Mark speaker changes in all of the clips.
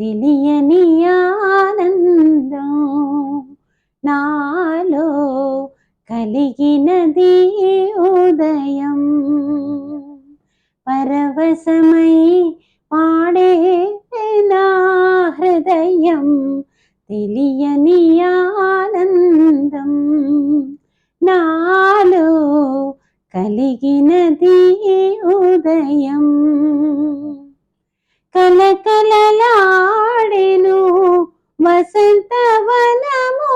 Speaker 1: తెలియని ఆనందం నాలో కలిగినది ఉదయం. పరవశమై పాడే నా హృదయం తెలియని ఆనందం నాలో కలిగినది ఉదయం. కలకలలాడెను. వసంతవనము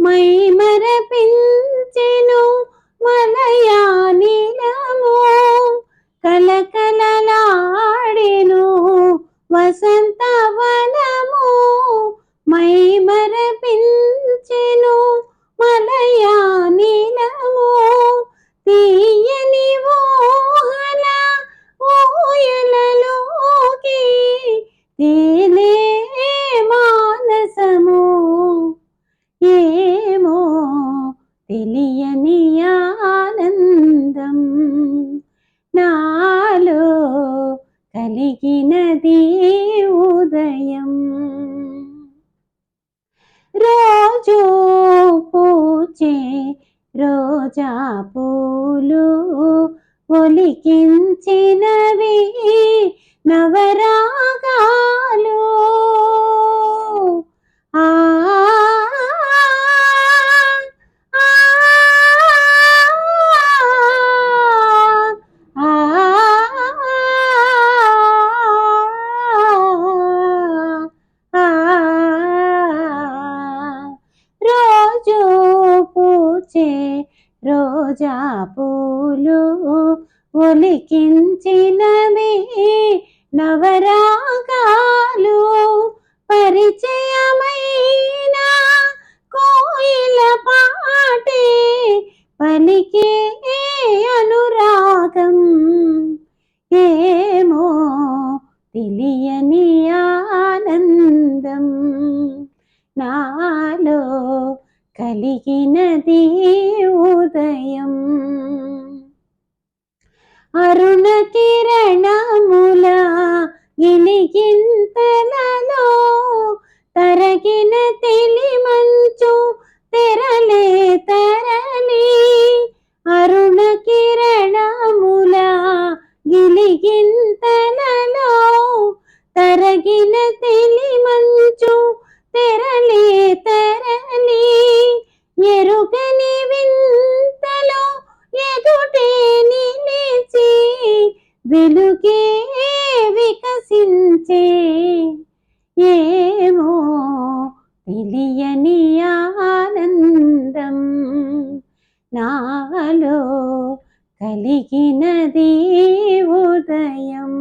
Speaker 1: మై మరపించెను. మలయానిలము కలకలలాడెను. వసంతవనము మై మరపించెను. మలయానిలము కలిగినది ఉదయం. రోజూ రోజా పూలు ఒలికించినవి నవరాగాలు పరిచయమైన కోయిల పాటే పలికే అనురాగం. ఏమో తెలియని ఆనందం. నాలో కలిగినది ఉదయం అరుణ కిరణముల గిలిగింతలలో తరగిన తెలి మంచు తెరలే తరలి. అరుణ కిరణముల గిలిగింతలలో తరగిన తెలి వెలుగే వికసించే ఏమో తెలియని ఆనందం నాలో కలిగినది ఉదయం.